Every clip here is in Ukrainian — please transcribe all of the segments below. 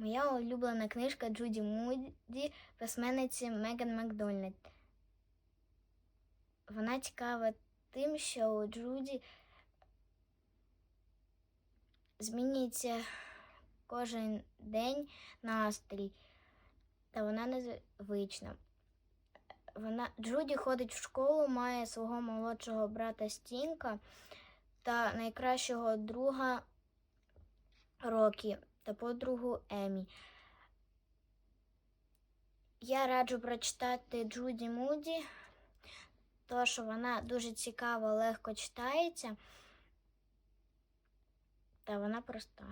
Моя улюблена книжка Джуді Муді письменниці Меган Макдональд. Вона цікава тим, що у Джуді змінюється кожен день настрій, та вона незвична. Вона Джуді ходить в школу, має свого молодшого брата Стінка та найкращого друга Рокі та подругу Емі. Я раджу прочитати Джуді Муді, тому що вона дуже цікаво, легко читається, та вона проста.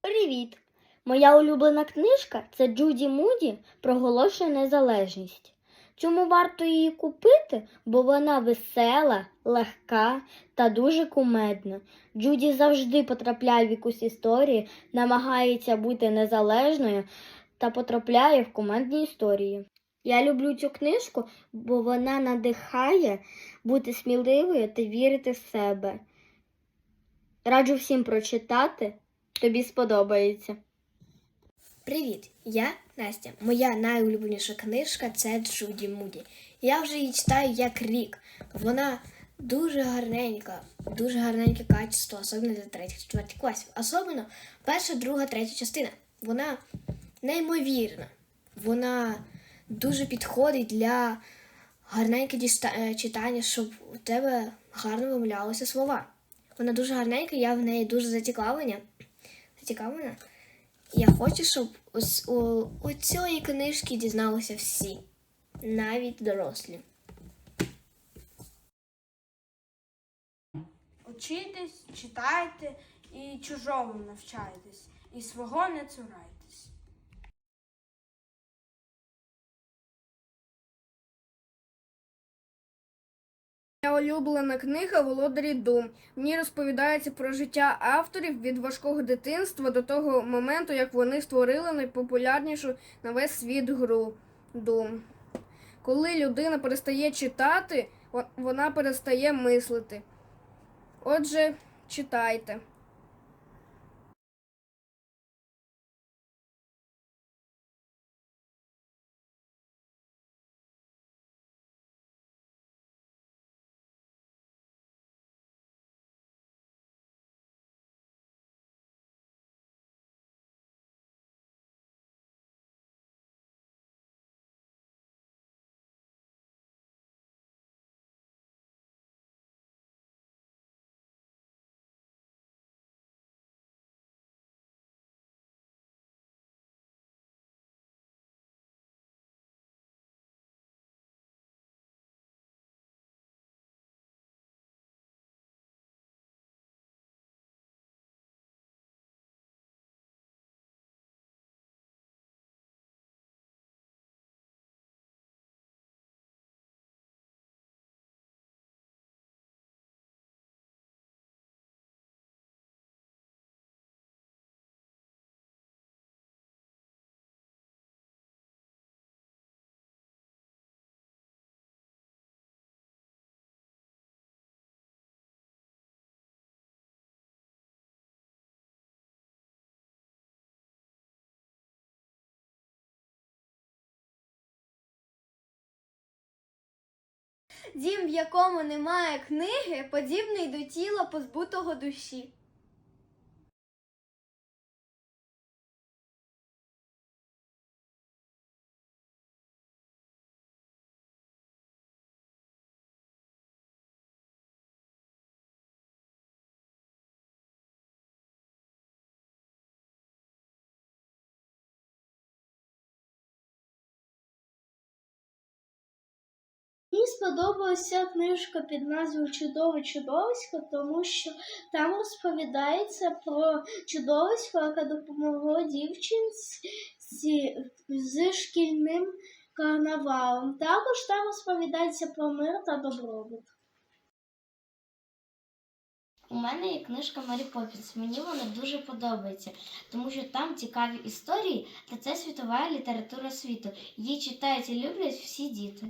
Привіт! Моя улюблена книжка це Джуді Муді Проголошує незалежність. Чому варто її купити? Бо вона весела, легка та дуже кумедна. Джуді завжди потрапляє в якусь історію, намагається бути незалежною та потрапляє в кумедні історії. Я люблю цю книжку, бо вона надихає бути сміливою та вірити в себе. Раджу всім прочитати, тобі сподобається. Привіт, я Настя. Моя найулюбленіша книжка це Джуді Муді. Я вже її читаю як рік. Вона дуже гарненька, дуже гарненьке качество, особливо для третіх, четвертих класів. Особливо перша, друга, третя частина. Вона неймовірна. Вона дуже підходить для гарненьке діста- е, читання, щоб у тебе гарно вимовлялися слова. Вона дуже гарненька, я в неї дуже зацікавлена. Зацікавлена. Я хочу, щоб ось у, у цієї книжки дізналися всі, навіть дорослі. Учітесь, читайте і чужому навчайтесь, і свого не цурайтесь. Улюблена книга Володарі Дум. В ній розповідається про життя авторів від важкого дитинства до того моменту, як вони створили найпопулярнішу на весь світ гру Дум. Коли людина перестає читати, вона перестає мислити. Отже, читайте. Дім, в якому немає книги, подібний до тіла позбутого душі. Сподобалася книжка під назвою Чудове чудовисько, тому що там розповідається про чудовисько, яке допомогло дівчинці з шкільним карнавалом. Також там розповідається про мир та добробут. У мене є книжка Мері Поппінс. Мені вона дуже подобається, тому що там цікаві історії та це світова література світу. Її читають і люблять всі діти.